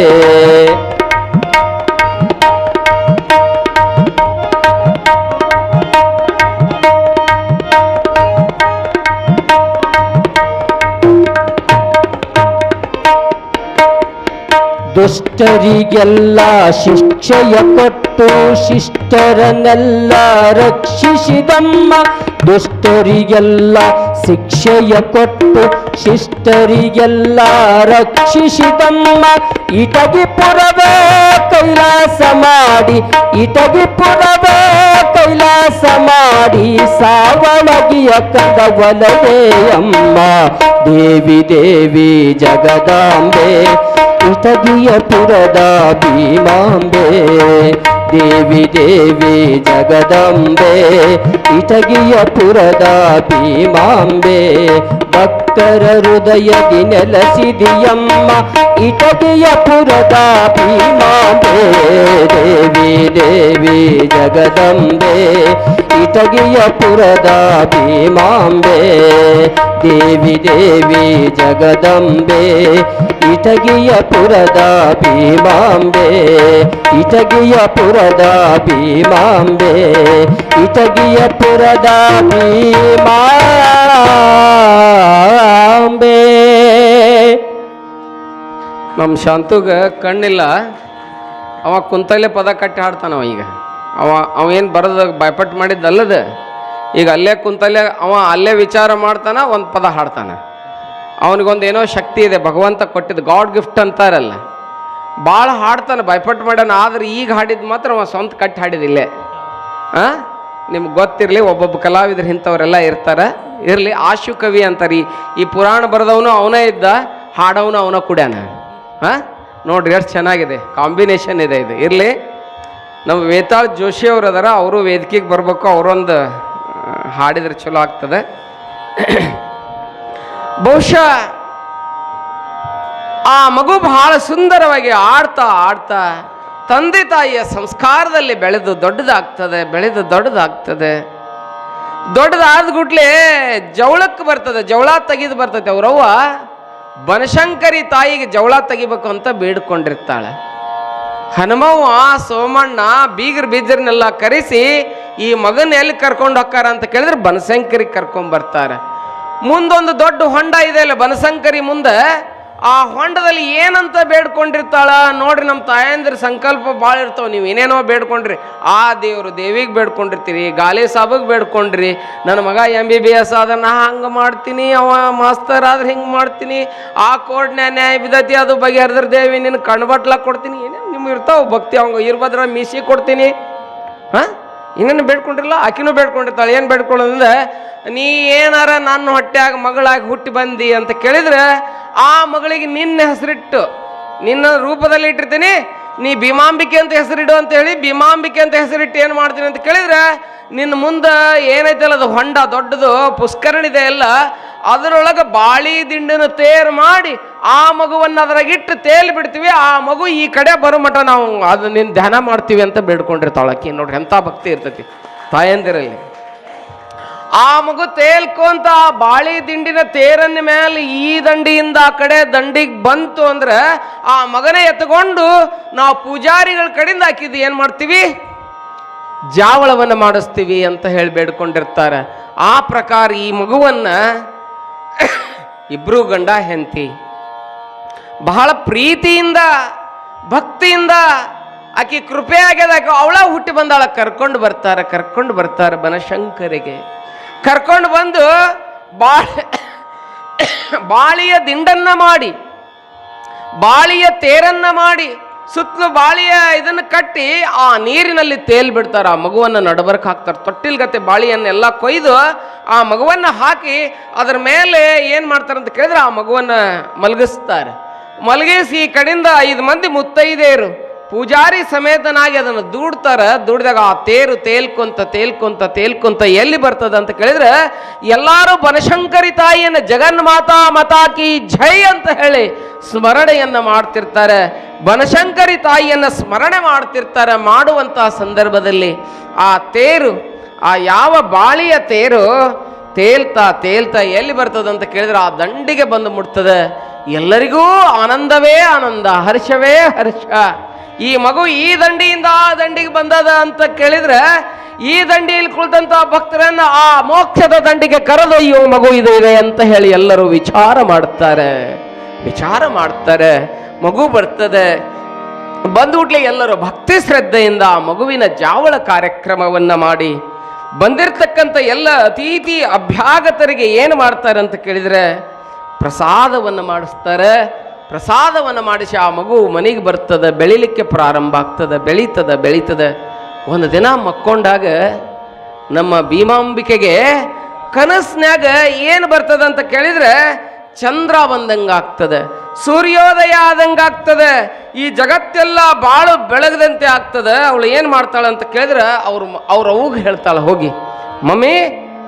ದುಷ್ಟರಿಗೆಲ್ಲ ಶಿಕ್ಷೆಯ ಕೊಟ್ಟು ಶಿಷ್ಟರನ್ನೆಲ್ಲ ರಕ್ಷಿಸಿದಮ್ಮ. ದುಷ್ಟರಿಗೆಲ್ಲ ಶಿಕ್ಷೆಯ ಕೊಟ್ಟು ಶಿಷ್ಟರಿಗೆಲ್ಲ ರಕ್ಷಿಸಿದಮ್ಮ. ಇಟಗಿ ಪುರವೇ ಕೈಲಾಸ ಮಾಡಿ, ಇಟಗಿ ಪುರವೇ ಕೈಲಾಸ ಮಾಡಿ, ಸಾವಳಗಿಯ ಕದವಲವೇ ಅಮ್ಮ ದೇವಿ ದೇವಿ ಜಗದಾಂಬೆ ಇಟಗಿಯ ಪುರದ ಭೀಮಾಂಬೆ, ದೇವಿ ದೇವಿ ಜಗದಂಬೆ, ಇಟಗಿಯ ಪುರದ ಭೀಮಾಂಬೆ, ಭಕ್ತರ ಹೃದಯದಿ ನೆಲಸಿದಿಯಮ್ಮ, ಇಟಗಿಯ ಪುರದ ಭೀಮಾಂಬೆ, ದೇವಿ ದೇವಿ ಜಗದಂಬೆ ಇಟಗಿಯ ಪುರದ ಭೀಮಾಂಬೆ, ದೇವಿ ದೇವಿ ಜಗದಂಬೆ. ಇಟಗಿಯ ಪುರದ ಭೀಮಾಂಬೆ, ಇಟಗಿಯ ಪುರದ ಭೀಮಾಂಬೆ. ಇಟಗಿಯ ಪುರದ ಭೀಮಾಂಬೆ. ನಮ್ಮ ಶಾಂತುಗ ಕಣ್ಣಿಲ್ಲ. ಅವ ಕುಂತಲ್ಲೇ ಪದ ಕಟ್ಟಿ ಹಾಡ್ತಾನವ ಈಗ. ಅವ ಅವ ಏನು ಬರೋದು ಭಯಪಟ್ಟು ಮಾಡಿದ್ದಲ್ಲದ? ಈಗ ಅಲ್ಲೇ ಕುಂತಲ್ಲೇ ಅವ ಅಲ್ಲೇ ವಿಚಾರ ಮಾಡ್ತಾನೆ, ಒಂದು ಪದ ಹಾಡ್ತಾನೆ. ಅವನಿಗೊಂದು ಏನೋ ಶಕ್ತಿ ಇದೆ, ಭಗವಂತ ಕೊಟ್ಟಿದ್ದು ಗಾಡ್ ಗಿಫ್ಟ್ ಅಂತಾರಲ್ಲ. ಭಾಳ ಹಾಡ್ತಾನೆ ಭಯಪಟ್ಟು ಮಾಡ್ಯಾನ, ಆದ್ರೆ ಈಗ ಹಾಡಿದ್ದು ಮಾತ್ರ ಅವ ಸ್ವಂತ ಕಟ್ಟಿ ಹಾಡಿದಿಲ್ಲೇ ಹಾಂ ನಿಮ್ಗೆ ಗೊತ್ತಿರಲಿ, ಒಬ್ಬೊಬ್ಬ ಕಲಾವಿದ್ರು ಇಂಥವರೆಲ್ಲ ಇರ್ತಾರೆ. ಇರಲಿ, ಆಶು ಕವಿ ಅಂತಾರೆ. ಈ ಪುರಾಣ ಬರೆದವನು ಅವನೇ ಇದ್ದ, ಹಾಡವನು ಅವನ ಕುಡ್ಯಾನ. ಹಾಂ ನೋಡ್ರಿ ಎಷ್ಟು ಚೆನ್ನಾಗಿದೆ, ಕಾಂಬಿನೇಷನ್ ಇದೆ ಇದು. ಇರಲಿ ನಮ್ಮ ವೇತಾಳ್ ಜೋಶಿ ಅವರು ಅದಾರ ಅವರು ವೇದಿಕೆಗೆ ಬರಬೇಕು, ಅವರೊಂದು ಹಾಡಿದ್ರೆ ಚಲೋ ಆಗ್ತದೆ. ಬಹುಶಃ ಆ ಮಗು ಬಹಳ ಸುಂದರವಾಗಿ ಆಡ್ತಾ ಆಡ್ತಾ ತಂದೆ ತಾಯಿಯ ಸಂಸ್ಕಾರದಲ್ಲಿ ಬೆಳೆದು ದೊಡ್ಡದಾಗ್ತದೆ ಬೆಳೆದು ದೊಡ್ಡದಾಗ್ತದೆ. ದೊಡ್ಡದಾದ ಗುಟ್ಲೆ ಜವಳಕ್ಕೆ ಬರ್ತದೆ, ಜವಳ ತೆಗೆದು ಬರ್ತದೆ. ಅವರವ್ವ ಬನಶಂಕರಿ ತಾಯಿಗೆ ಜವಳ ತೆಗಿಬೇಕು ಅಂತ ಬೇಡ್ಕೊಂಡಿರ್ತಾಳೆ. ಹನುಮವ್ವ, ಸೋಮಣ್ಣ, ಬೀಗರ್ ಬೀಜರ್ನೆಲ್ಲ ಕರೆಸಿ ಈ ಮಗನ ಎಲ್ಲಿ ಕರ್ಕೊಂಡು ಹೋಗ್ತಾರ ಅಂತ ಕೇಳಿದ್ರೆ ಬನಶಂಕರಿಗೆ ಕರ್ಕೊಂಡ್ ಬರ್ತಾರೆ. ಮುಂದೊಂದು ದೊಡ್ಡ ಹೊಂಡ ಇದೆ ಅಲ್ಲ ಬನಶಂಕರಿ ಮುಂದೆ. ಆ ಹೊಂಡದಲ್ಲಿ ಏನಂತ ಬೇಡ್ಕೊಂಡಿರ್ತಾಳ ನೋಡ್ರಿ ನಮ್ಮ ತಾಯಂದ್ರ ಸಂಕಲ್ಪ ಭಾಳ ಇರ್ತಾವ. ನೀವು ಏನೇನೋ ಬೇಡ್ಕೊಂಡ್ರಿ. ಆ ದೇವರು ದೇವಿಗೆ ಬೇಡ್ಕೊಂಡಿರ್ತೀರಿ, ಗಾಲಿ ಸಾಬಗ್ ಬೇಡ್ಕೊಂಡ್ರಿ. ನನ್ನ ಮಗ ಎಂ ಬಿ ಬಿ ಎಸ್ ಆದ, ನಾ ಹಂಗೆ ಮಾಡ್ತೀನಿ, ಅವ ಮಾಸ್ತರ್ ಆದ್ರೆ ಹಿಂಗೆ ಮಾಡ್ತೀನಿ. ಆ ಕೋರ್ಟ್ ನ್ಯಾಯ ಬಿದ್ದತಿ ಅದು ಬಗೆಹರಿದ್ರ ದೇವಿ ನಿನ್ನ ಕಣ್ಬಟ್ಲ ಕೊಡ್ತೀನಿ, ಏನೇನು ನಿಮ್ಗೆ ಇರ್ತಾವ ಭಕ್ತಿ ಅವಂಗ. ಇರ್ಬದ್ರ ಮೀಸಿ ಕೊಡ್ತೀನಿ. ಹಾಂ? ಇನ್ನೇನು ಬೇಡ್ಕೊಂಡಿರಲ್ಲ ಆಕಿನೂ ಬೇಡ್ಕೊಂಡಿರ್ತಾಳೆ. ಏನು ಬೇಡ್ಕೊಳ್ಳೋದಂದ್ರೆ, ನೀ ಏನಾರ ನನ್ನ ಹೊಟ್ಯಾಗ ಮಗಳಾಗಿ ಹುಟ್ಟಿ ಬಂದಿ ಅಂತ ಕೇಳಿದ್ರೆ, ಆ ಮಗಳಿಗೆ ನಿನ್ನ ಹೆಸರಿಟ್ಟು. ನಿನ್ನ ರೂಪದಲ್ಲಿ ಇಟ್ಟಿರ್ತೀನಿ. ನೀ ಭೀಮಾಂಬಿಕೆ ಅಂತ ಹೆಸರಿಡು ಅಂತ ಹೇಳಿ, ಭೀಮಾಂಬಿಕೆ ಅಂತ ಹೆಸರಿಟ್ಟು ಏನು ಮಾಡ್ತೀನಿ ಅಂತ ಕೇಳಿದ್ರೆ, ನಿನ್ನ ಮುಂದೆ ಏನೈತಲ್ಲ, ಅದು ಹೊಂಡ ದೊಡ್ಡದು, ಪುಷ್ಕರಣಿದೆ ಎಲ್ಲ. ಅದರೊಳಗೆ ಬಾಳಿ ದಿಂಡನ್ನು ತೇರು ಮಾಡಿ ಆ ಮಗುವನ್ನು ಅದ್ರಾಗಿಟ್ಟು ತೇಲ್ ಬಿಡ್ತೀವಿ, ಆ ಮಗು ಈ ಕಡೆ ಬರೋ ಮಠ ನಾವು ಅದು ನಿನ್ನ ಧ್ಯಾನ ಮಾಡ್ತೀವಿ ಅಂತ ಬೇಡ್ಕೊಂಡಿರ್ತಾಳ ಆಕಿ. ನೋಡ್ರಿ ಎಂಥ ಭಕ್ತಿ ಇರ್ತೈತಿ. ತಾಯಂದಿರಲ್ಲಿ. ಆ ಮಗು ತೇಲ್ಕೊಂತ ಆ ಬಾಳಿ ದಿಂಡಿನ ತೇರನ್ನ ಮೇಲೆ ಈ ದಂಡಿಯಿಂದ ಆ ಕಡೆ ದಂಡಿಗೆ ಬಂತು ಅಂದ್ರೆ ಆ ಮಗನ ಎತ್ಕೊಂಡು ನಾವು ಪೂಜಾರಿಗಳ ಕಡೆಯಿಂದ ಹಾಕಿದ್ದು ಏನು ಮಾಡ್ತೀವಿ? ಜಾವಳವನ್ನ ಮಾಡಿಸ್ತೀವಿ ಅಂತ ಹೇಳಿ ಬೇಡ್ಕೊಂಡಿರ್ತಾರೆ. ಆ ಪ್ರಕಾರ ಈ ಮಗುವನ್ನ ಇಬ್ರು ಗಂಡ ಹೆಂಡತಿ. ಬಹಳ ಪ್ರೀತಿಯಿಂದ, ಭಕ್ತಿಯಿಂದ ಆಕೆ ಕೃಪೆ ಆಗ್ಯದ. ಆಕೆ ಅವಳ ಹುಟ್ಟಿ ಬಂದಾಳ, ಕರ್ಕೊಂಡು ಬರ್ತಾರೆ ಕರ್ಕೊಂಡು ಬರ್ತಾರೆ ಬನಶಂಕರಿಗೆ. ಕರ್ಕೊಂಡು ಬಂದು ಬಾಳ ಬಾಳಿಯ ದಿಂಡನ್ನ ಮಾಡಿ, ಬಾಳಿಯ ತೇರನ್ನ ಮಾಡಿ, ಸುತ್ತಲೂ ಬಾಳಿಯ ಇದನ್ನು ಕಟ್ಟಿ ಆ ನೀರಿನಲ್ಲಿ ತೇಲ್ ಬಿಡ್ತಾರೆ. ಆ ಮಗುವನ್ನು ನಡಬರ್ಕ್ ಹಾಕ್ತಾರೆ. ತೊಟ್ಟಿಲ್ಗತ್ತೆ ಬಾಳಿಯನ್ನೆಲ್ಲ ಕೊಯ್ದು ಆ ಮಗುವನ್ನು ಹಾಕಿ ಅದ್ರ ಮೇಲೆ ಏನು ಮಾಡ್ತಾರೆ ಅಂತ ಕೇಳಿದ್ರೆ ಆ ಮಗುವನ್ನು ಮಲಗಿಸ್ತಾರೆ. ಮಲಗಿಸಿ ಈ ಕಡೆಯಿಂದ ಐದು ಮಂದಿ ಮುತ್ತೈದೆಯರು. ಪೂಜಾರಿ ಸಮೇತನಾಗಿ ಅದನ್ನು ದೂಡ್ತಾರ, ದೂಡಿದಾಗ ಆ ತೇರು ತೇಲ್ಕೊಂತ ತೇಲ್ಕೊಂತ ತೇಲ್ಕೊಂತ ಎಲ್ಲಿ ಬರ್ತದ ಅಂತ ಕೇಳಿದ್ರೆ, ಎಲ್ಲಾರು ಬನಶಂಕರಿ ತಾಯಿಯನ್ನ ಜಗನ್ಮಾತಾ ಮತಾಕಿ ಜೈ ಅಂತ ಹೇಳಿ ಸ್ಮರಣೆಯನ್ನ ಮಾಡ್ತಿರ್ತಾರೆ. ಬನಶಂಕರಿ ತಾಯಿಯನ್ನ ಸ್ಮರಣೆ ಮಾಡ್ತಿರ್ತಾರೆ ಮಾಡುವಂತಹ ಸಂದರ್ಭದಲ್ಲಿ ಆ ತೇರು, ಆ ಯಾವ ಬಾಳಿಯ ತೇರು ತೇಲ್ತಾ ತೇಲ್ತಾ ಎಲ್ಲಿ ಬರ್ತದ ಅಂತ ಕೇಳಿದ್ರೆ ಆ ದಂಡಿಗೆ ಬಂದು ಮುಟ್ತದೆ. ಎಲ್ಲರಿಗೂ ಆನಂದವೇ ಆನಂದ, ಹರ್ಷವೇ ಹರ್ಷ. ಈ ಮಗು ಈ ದಂಡಿಯಿಂದ ಆ ದಂಡಿಗೆ ಬಂದದ ಅಂತ ಕೇಳಿದ್ರೆ ಈ ದಂಡಿಯಲ್ಲಿ ಕುಳಿತಂತ ಭಕ್ತರನ್ನ ಆ ಮೋಕ್ಷದ ದಂಡಿಗೆ ಕರೆದೊಯ್ಯುವ ಮಗು ಇದು ಇದೆ ಅಂತ ಹೇಳಿ ಎಲ್ಲರೂ ವಿಚಾರ ಮಾಡ್ತಾರೆ. ವಿಚಾರ ಮಾಡ್ತಾರೆ. ಮಗು ಬರ್ತದೆ. ಬಂದ್ಬಿಟ್ಲೆ ಎಲ್ಲರೂ ಭಕ್ತಿ ಶ್ರದ್ಧೆಯಿಂದ ಆ ಮಗುವಿನ ಜಾವಳ ಕಾರ್ಯಕ್ರಮವನ್ನ ಮಾಡಿ ಬಂದಿರತಕ್ಕಂಥ ಎಲ್ಲ ಅತಿಥಿ ಅಭ್ಯಾಗತರಿಗೆ ಏನು ಮಾಡ್ತಾರೆ ಅಂತ ಕೇಳಿದ್ರೆ, ಪ್ರಸಾದವನ್ನು ಮಾಡಿಸ್ತಾರೆ. ಪ್ರಸಾದವನ್ನು ಮಾಡಿಸಿ ಆ ಮಗು ಮನೆಗೆ ಬರ್ತದೆ, ಬೆಳಿಲಿಕ್ಕೆ ಪ್ರಾರಂಭ ಆಗ್ತದೆ, ಬೆಳೀತದೆ ಬೆಳೀತದೆ. ಒಂದು ದಿನ ಮಕ್ಕೊಂಡಾಗ ನಮ್ಮ ಭೀಮಾಂಬಿಕೆಗೆ ಕನಸ್ನ್ಯಾಗ ಏನು ಬರ್ತದೆ ಅಂತ ಕೇಳಿದ್ರೆ ಚಂದ್ರ ಬಂದಂಗಾಗ್ತದೆ, ಸೂರ್ಯೋದಯ ಆದಂಗಾಗ್ತದೆ, ಈ ಜಗತ್ತೆಲ್ಲ ಬಾಳು ಬೆಳಗದಂತೆ ಆಗ್ತದೆ, ಅವಳು ಏನು ಮಾಡ್ತಾಳೆ ಅಂತ ಕೇಳಿದ್ರೆ ಅವ್ರು ಅವ್ರ ಅವ್ಗೆ ಹೇಳ್ತಾಳೆ, ಹೋಗಿ. ಮಮ್ಮಿ,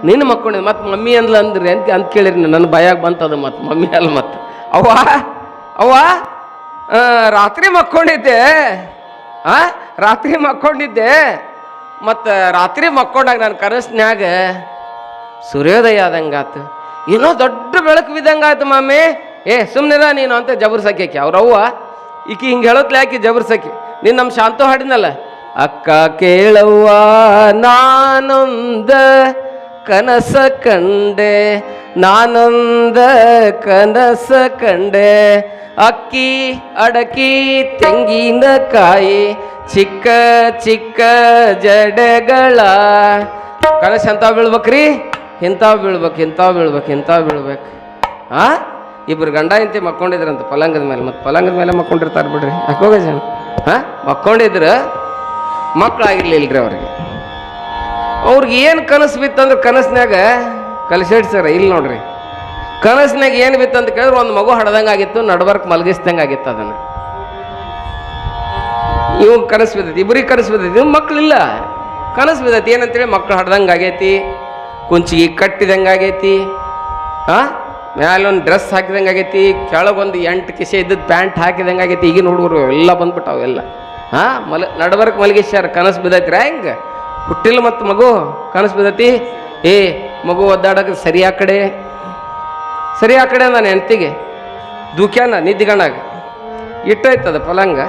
ನಿನ್ನ ಮಕ್ಕಳು, ಮತ್ತು ಮಮ್ಮಿ ಅಂದ್ಲ ಅಂದ್ರಿ ಅಂತ ಅಂತ ಕೇಳಿರಿ ನನ್ನ ಭಯಾಗ ಬಂತದ ಮತ್ತು, ಮಮ್ಮಿ ಅಲ್ಲ ಮತ್ತು. ಅವ್ವ ಅವ್ವ ರಾತ್ರಿ ಮಕ್ಕೊಂಡಿದ್ದೆ. ಆ, ರಾತ್ರಿ ಮಕ್ಕೊಂಡಿದ್ದೆ. ಮತ್ತು ರಾತ್ರಿ ಮಕ್ಕೊಂಡಾಗ ನಾನು ಕನಸಿನ್ಯಾಗ ಸೂರ್ಯೋದಯ ಆದಂಗಾತು. ಏನೋ ದೊಡ್ಡ ಬೆಳಕು ಬಿದ್ದಂಗಾಯ್ತು ಮಾಮಿ. ಏ ಸುಮ್ಮನಿರ ನೀನು ಅಂತ ಜಬರ್ಸಕ್ಕೆ ಅವ್ರವ್ವ ಈಕಿ ಹಿಂಗೆ ಹೇಳತ್ಲೆ ಆಕಿ ಜಬರ್ಸಕ್ಕೆ. ನೀನು ನಮ್ಮ ಶಾಂತು ಹಾಡಿನಲ್ಲ ಅಕ್ಕ ಕೇಳವ್ವ, ನಾನೊಂದ ಕನಸ ಕಂಡೆ, ನಾನೊಂದ ಕನಸ ಕಂಡೆ. ಅಕ್ಕಿ, ಅಡಕಿ ತೆಂಗಿನಕಾಯಿ ಚಿಕ್ಕ ಚಿಕ್ಕ ಜಡೆಗಳ. ಕನಸ ಎಂತಾವ್ ಬೀಳ್ಬೇಕ್ರಿ? ಇಂಥವ್ ಬೀಳ್ಬೇಕು ಇಂಥವ್ ಬೀಳ್ಬೇಕು ಇಂಥವ್ ಬೀಳ್ಬೇಕು? ಆ? ಇಬ್ರು ಗಂಡ ಇಂತಿ ಮಕ್ಕೊಂಡಿದ್ರಂತ ಪಲಂಗದ ಮೇಲೆ, ಮತ್ತು ಪಲಂಗದ ಮೇಲೆ ಮಕ್ಕೊಂಡಿರ್ತಾರೆ ಬಿಡ್ರಿ. ಯಾಕೋಗ ಜನ? ಹಾ ಮಕ್ಕೊಂಡಿದ್ರ ಮಕ್ಕಳಾಗಿರ್ಲಿಲ್ರಿ ಅವ್ರಿಗೆ. ಅವ್ರಿಗೆ ಏನು ಕನಸು ಬಿತ್ತಂದ್ರೆ ಕನಸಿನಾಗ ಕಲಿಸೇಡ್ ಸರ್ ಇಲ್ಲಿ ನೋಡ್ರಿ. ಕನಸಿನಾಗ ಏನು ಬಿತ್ತಂತ ಕೇಳಿದ್ರೆ ಒಂದು ಮಗು ಹಡ್ದಂಗೆ ಆಗಿತ್ತು ನಡ್ಬರ್ಕ್ ಮಲಗಿಸ್ದಂಗೆ ಆಗಿತ್ತು ಅದನ್ನು. ಇವ್ ಕನಸು ಬಿದ್ದೈತಿ ಇಬ್ಬರಿಗೆ ಕನಸು ಬಿದ್ದೈತಿ ಇವ್ ಮಕ್ಳಿಲ್ಲ. ಕನಸು ಬಿದ್ದೈತಿ, ಏನಂತೇಳಿ ಮಕ್ಳು ಹಡ್ದಂಗೆ ಆಗೈತಿ ಕುಂಚಿಗೆ ಕಟ್ಟಿದಂಗೆ ಆಗೈತಿ ಹಾ ಮ್ಯಾಲೊಂದು ಡ್ರೆಸ್ ಹಾಕಿದಂಗೆ ಆಗೈತಿ ಕೆಳಗೊಂದು ಎಂಟು ಕಿಸೆ ಇದ್ದದ್ದು ಪ್ಯಾಂಟ್ ಹಾಕಿದಂಗೆ ಆಗೈತಿ ಈಗಿನ ಹುಡುಗರು ಎಲ್ಲ ಬಂದ್ಬಿಟ್ಟಾವ ಎಲ್ಲ. ಹಾ ಮಲ ನಡವರ್ಕ್ ಮಲಗಿಸ್ಯಾರ ಕನಸು ಬಿದ್ದೈತಿ ಹೆಂಗೆ? ಹುಟ್ಟಿಲ್ಲ ಮತ್ತು ಮಗು, ಕನಸು ಬಿದ್ದೈತಿ? ಏ, ಮಗು ಒದ್ದಾಡಕ್ಕೆ ಸರಿ ಆ ಕಡೆ? ಸರಿ ಆ ಕಡೆ ನಾನು ಹೆಂಡತಿಗೆ? ದುಖ್ಯಾನ ನಿದ್ದಿಗಣಾಗ ಇಟ್ಟೈತದ ಪಲಂಗ?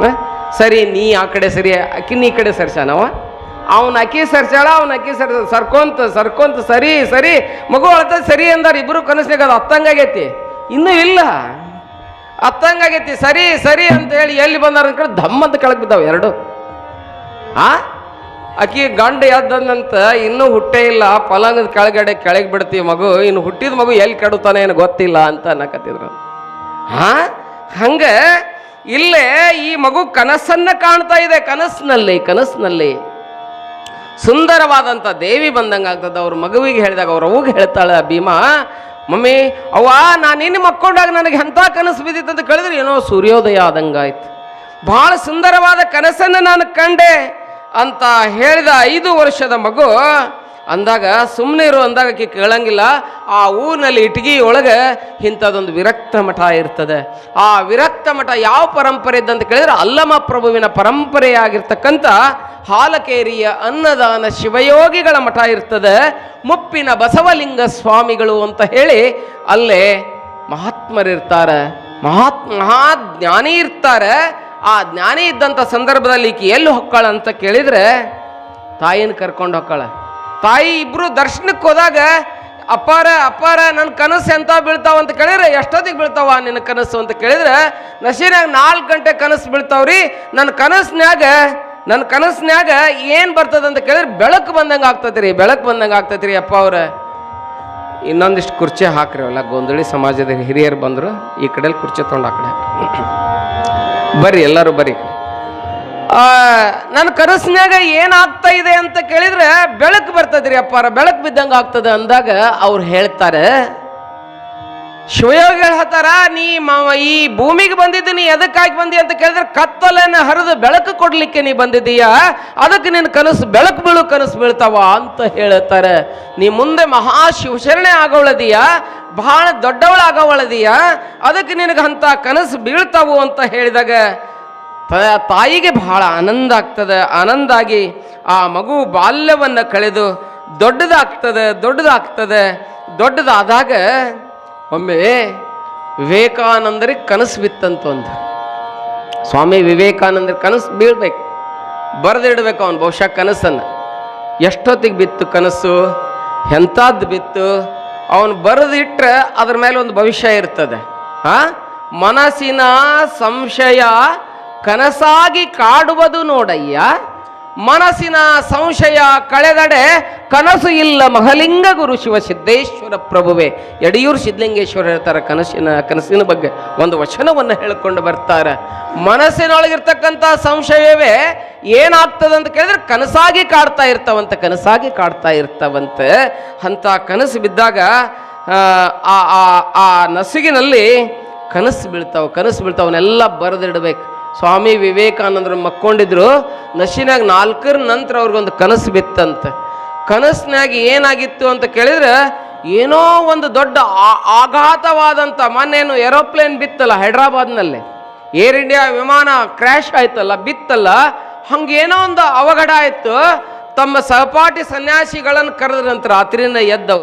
ಹಾಂ ಸರಿ, ನೀ ಆ ಕಡೆ ಸರಿ ಅಕ್ಕಿ ನೀ ಈ ಕಡೆ ಸರ್ಸಾನವ ಅವನ ಅಕ್ಕಿ ಸರ್ಸಾಳ ಅವನ ಅಕ್ಕಿ ಸರ್ ಸರ್ಕೊಂತ ಸರ್ಕೊಂತ ಸರಿ ಸರಿ. ಮಗು ಅಳ್ತದೆ ಸರಿ ಅಂದಾರ ಇಬ್ಬರು ಕನಸ್ನಾಗ ಅದು ಹತ್ತಂಗಾಗೈತಿ ಇನ್ನೂ ಇಲ್ಲ. ಅತ್ತಂಗಾಗೈತಿ ಸರಿ ಸರಿ ಅಂತ ಹೇಳಿ ಎಲ್ಲಿ ಬಂದಾರ ಅಂದ್ಕೊಂಡು ಧಮ್ಮಂತ ಧಮ್ ಅಂತ ಕೆಳಗೆ ಬಿದ್ದಾವೆ ಎರಡು. ಆ? ಅಕ್ಕಿ ಗಂಡ ಎದ್ದಂತ ಇನ್ನೂ ಹುಟ್ಟೇ ಇಲ್ಲ. ಪಲಂಗದ ಕೆಳಗಡೆ ಕೆಳಗೆ ಬಿಡ್ತೀವಿ ಮಗು. ಇನ್ನು ಹುಟ್ಟಿದ ಮಗು ಎಲ್ಲಿ ಕೆಡುತ್ತಾನೆ ಏನು ಗೊತ್ತಿಲ್ಲ ಅಂತ ಅನ್ನಕತ್ತಿದ್ರು. ಹಾ ಹಂಗ ಇಲ್ಲೇ ಈ ಮಗು ಕನಸನ್ನ ಕಾಣ್ತಾ ಇದೆ ಕನಸಿನಲ್ಲಿ ಕನಸಿನಲ್ಲಿ. ಸುಂದರವಾದಂಥ ದೇವಿ ಬಂದಂಗೆ ಆಗ್ತದೆ. ಅವ್ರ ಮಗುವಿಗೆ ಹೇಳಿದಾಗ ಅವ್ರ ಅವ್ಗೆ ಹೇಳ್ತಾಳೆ, ಭೀಮಾ, ಮಮ್ಮಿ, ಅವ್ವ, ನಾನು ನಿನ್ನ ಮಕ್ಕೊಂಡಾಗ ನನಗೆ ಎಂಥ ಕನಸು ಬಿದ್ದಿತ್ತು ಅಂತ ಕೇಳಿದ್ರೆ, ಏನೋ ಸೂರ್ಯೋದಯ ಆದಂಗಾಯ್ತು ಭಾಳ ಸುಂದರವಾದ ಕನಸನ್ನು ನಾನು ಕಂಡೆ ಅಂತ ಹೇಳಿದ ಐದು ವರ್ಷದ ಮಗು ಅಂದಾಗ ಸುಮ್ಮನೆ ಇರು ಅಂದಾಗ ಕಿ ಕೇಳಂಗಿಲ್ಲ. ಆ ಊರಿನಲ್ಲಿ ಇಟಗಿ ಒಳಗೆ ಇಂಥದ್ದೊಂದು ವಿರಕ್ತ ಮಠ ಇರ್ತದೆ. ಆ ವಿರಕ್ತ ಮಠ ಯಾವ ಪರಂಪರೆ ಇದ್ದಂತ ಕೇಳಿದ್ರೆ ಅಲ್ಲಮ ಪ್ರಭುವಿನ ಪರಂಪರೆಯಾಗಿರ್ತಕ್ಕಂಥ ಹಾಲಕೇರಿಯ ಅನ್ನದಾನ ಶಿವಯೋಗಿಗಳ ಮಠ ಇರ್ತದೆ. ಮುಪ್ಪಿನ ಬಸವಲಿಂಗ ಸ್ವಾಮಿಗಳು ಅಂತ ಹೇಳಿ ಅಲ್ಲೇ ಮಹಾತ್ಮರಿರ್ತಾರೆ. ಮಹಾತ್ ಮಹಾ ಜ್ಞಾನಿ ಇರ್ತಾರೆ. ಆ ಜ್ಞಾನಿ ಇದ್ದಂಥ ಸಂದರ್ಭದಲ್ಲಿ ಈಕೆ ಎಲ್ಲಿ ಹೊಕ್ಕಾಳ ಅಂತ ಕೇಳಿದ್ರೆ ತಾಯಿನ ಕರ್ಕೊಂಡು ಹೊಕ್ಕಳ. ತಾಯಿ ಇಬ್ರು ದರ್ಶನಕ್ಕೆ ಹೋದಾಗ, ಅಪ್ಪಾರ ಅಪ್ಪಾರ ನನ್ನ ಕನಸು ಎಂತ ಬೀಳ್ತಾವ ಅಂತ ಕೇಳಿದ್ರೆ, ಎಷ್ಟೊತ್ತಿಗೆ ಬೀಳ್ತಾವ ನಿನ್ನ ಕನಸು? ಅಂತ ಕೇಳಿದ್ರೆ ನಶೀನಾಗ ನಾಲ್ಕು ಗಂಟೆ ಕನಸು ಬೀಳ್ತಾವ್ರಿ. ನನ್ನ ಕನಸ್ನ್ಯಾಗ ನನ್ನ ಕನಸಿನ್ಯಾಗ ಏನು ಬರ್ತದ? ಅಂತ ಕೇಳಿದ್ರೆ, ಬೆಳಕು ಬಂದಂಗೆ ಆಗ್ತದ್ರಿ ಬೆಳಕು ಬಂದಂಗೆ ಆಗ್ತದ್ರಿ ಅಪ್ಪ ಅವ್ರ. ಇನ್ನೊಂದಿಷ್ಟು ಕುರ್ಚಿ ಹಾಕ್ರಿ ಅಲ್ಲ, ಗೊಂದಳಿ ಸಮಾಜದ ಹಿರಿಯರು ಬಂದರು, ಈ ಕಡೆಯಲ್ಲಿ ಕುರ್ಚಿ ತೊಗೊಂಡು ಆ ಕಡೆ ಬರ್ರಿ ಎಲ್ಲರೂ ಬರ್ರಿ ನನ್ನ ಕನಸಿನಾಗ ಏನಾಗ್ತಾ ಇದೆ ಅಂತ ಕೇಳಿದ್ರೆ ಬೆಳಕು ಬರ್ತದ್ರಿ ಅಪ್ಪಾರ, ಬೆಳಕು ಬಿದ್ದಂಗೆ ಆಗ್ತದೆ ಅಂದಾಗ ಅವ್ರು ಹೇಳ್ತಾರೆ, ಶಿವಯೋಗಿ ಹೇಳ್ತಾರ, ನೀ ಮ- ಈ ಭೂಮಿಗೆ ಬಂದಿದ್ದು ನೀ ಎದಕ್ಕಾಗಿ ಬಂದಿ? ಅಂತ ಕೇಳಿದ್ರೆ ಕತ್ತಲನ್ನು ಹರಿದು ಬೆಳಕು ಕೊಡ್ಲಿಕ್ಕೆ ನೀ ಬಂದಿದ್ದೀಯಾ, ಅದಕ್ಕೆ ನಿನ್ನ ಕನಸು ಬೆಳಕು ಬೀಳು, ಕನಸು ಬೀಳ್ತಾವ ಅಂತ ಹೇಳ್ತಾರೆ. ನೀ ಮುಂದೆ ಮಹಾ ಶಿವಶರಣೆ ಆಗೋಳದೀಯ ಬಹಳ ದೊಡ್ಡವಳಾಗವಳದೀಯ ಅದಕ್ಕೆ ನಿನಗೆ ಅಂತ ಕನಸು ಬೀಳ್ತಾವು ಅಂತ ಹೇಳಿದಾಗ ತಾಯಿಗೆ ಬಹಳ ಆನಂದ ಆಗ್ತದೆ. ಆನಂದಾಗಿ ಆ ಮಗು ಬಾಲ್ಯವನ್ನು ಕಳೆದು ದೊಡ್ಡದಾಗ್ತದೆ ದೊಡ್ಡದಾಗ್ತದೆ. ದೊಡ್ಡದಾದಾಗ ಒಮ್ಮೆ ವಿವೇಕಾನಂದರಿಗೆ ಕನಸು ಬಿತ್ತಂತ ಒಂದು. ಸ್ವಾಮಿ ವಿವೇಕಾನಂದರ ಕನಸು ಬೀಳ್ಬೇಕು. ಬರೆದಿಡ್ಬೇಕು ಅವನು ಬಹುಶಃ ಕನಸನ್ನು. ಎಷ್ಟೊತ್ತಿಗೆ ಬಿತ್ತು ಕನಸು? ಎಂಥದ್ದು ಬಿತ್ತು? ಅವನು ಬರೆದಿಟ್ರೆ ಅದ್ರ ಮೇಲೆ ಒಂದು ಭವಿಷ್ಯ ಇರ್ತದೆ. ಹಾಂ ಮನಸ್ಸಿನ ಸಂಶಯ ಕನಸಾಗಿ ಕಾಡುವುದು ನೋಡಯ್ಯ. ಮನಸ್ಸಿನ ಸಂಶಯ ಕಳೆದಡೆ ಕನಸು ಇಲ್ಲ ಮಹಲಿಂಗ ಗುರು ಶಿವ ಸಿದ್ದೇಶ್ವರ ಪ್ರಭುವೆ. ಯಡಿಯೂರು ಸಿದ್ಧಲಿಂಗೇಶ್ವರ ಹೇಳ್ತಾರೆ ಕನಸಿನ ಕನಸಿನ ಬಗ್ಗೆ ಒಂದು ವಚನವನ್ನು ಹೇಳಿಕೊಂಡು ಬರ್ತಾರೆ. ಮನಸ್ಸಿನೊಳಗಿರ್ತಕ್ಕಂಥ ಸಂಶಯವೇ ಏನಾಗ್ತದೆ ಅಂತ ಕೇಳಿದ್ರೆ ಕನಸಾಗಿ ಕಾಡ್ತಾ ಇರ್ತಾವಂತ ಕನಸಾಗಿ ಕಾಡ್ತಾ ಇರ್ತಾವಂತೆ. ಅಂಥ ಕನಸು ಬಿದ್ದಾಗ ಆ, ನಸುಗಿನಲ್ಲಿ ಕನಸು ಬೀಳ್ತಾವ ಕನಸು ಬೀಳ್ತಾವನ್ನೆಲ್ಲ ಬರೆದಿಡ್ಬೇಕು. ಸ್ವಾಮಿ ವಿವೇಕಾನಂದರು ಮಕ್ಕೊಂಡಿದ್ರು, ನಶಿನಾಗ ನಾಲ್ಕರ ನಂತರ ಅವ್ರಿಗೊಂದು ಕನಸು ಬಿತ್ತಂತೆ. ಕನಸಿನಾಗ ಏನಾಗಿತ್ತು ಅಂತ ಕೇಳಿದ್ರೆ, ಏನೋ ಒಂದು ದೊಡ್ಡ ಆಘಾತವಾದಂಥ ಮೊನ್ನೇನು ಏರೋಪ್ಲೇನ್ ಬಿತ್ತಲ್ಲ ಹೈದ್ರಾಬಾದ್ನಲ್ಲಿ. ಏರ್ ಇಂಡಿಯಾ ವಿಮಾನ ಕ್ರ್ಯಾಶ್ ಆಯ್ತಲ್ಲ, ಬಿತ್ತಲ್ಲ, ಹಂಗೇನೋ ಒಂದು ಅವಘಡ ಆಯಿತು. ತಮ್ಮ ಸಹಪಾಠಿ ಸನ್ಯಾಸಿಗಳನ್ನು ಕರೆದ್ರಂತ ರಾತ್ರಿನ ಎದ್ದವು